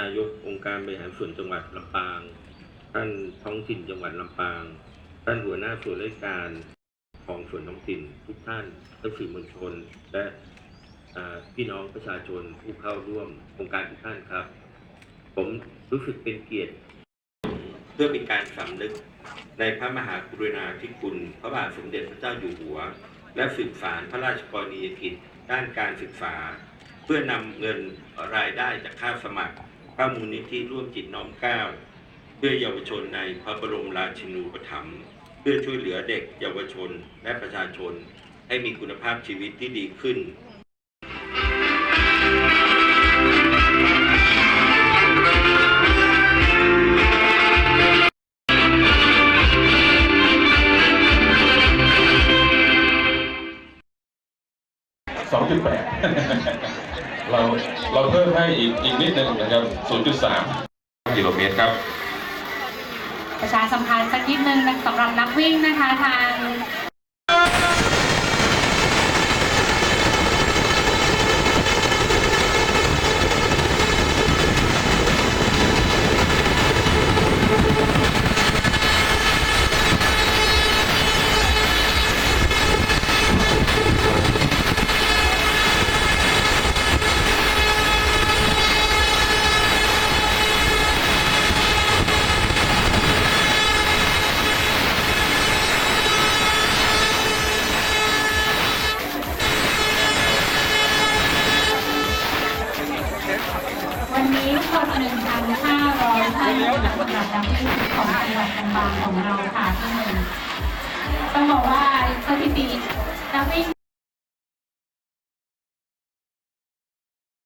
นายกองค์การบริหารส่วนจังหวัดลำปาง ท่านท้องถิ่นจังหวัดลำปาง ท่านหัวหน้าส่วนราชการของส่วนท้องถิ่นทุกท่านและสื่อมวลชน และพี่น้องประชาชนผู้เข้าร่วมโครงการทุกท่านครับ ผมรู้สึกเป็นเกียรติ เพื่อเป็นการสำนึกในพระมหากรุณาธิคุณ พระบาทสมเด็จพระเจ้าอยู่หัว และสืบสารพระราชกรณียกิจด้านการศึกษา เพื่อนำเงินรายได้จากค่าสมัคร พระมูลนิธิร่วมจิตน้อมเก้าเพื่อเยาวชนในพระบรมราชินูปถัมภ์เพื่อช่วยเหลือเด็กเยาวชนและประชาชน ให้มีคุณภาพชีวิตที่ดีขึ้น2.8 เราเราเพิ่มให้อีกอีกนิดหนึ่งนะครับ 0.3 กิโลเมตรครับ ประชาสัมพันธ์สักนิดนึงนะสำหรับนักวิ่งนะคะทาง 1,500ท่านนะคะสำหรับนักวิ่ของจังหวัดลำปางของเราค่ะที่หนึ่งต้องบอกว่าสถิตินักวิ่ง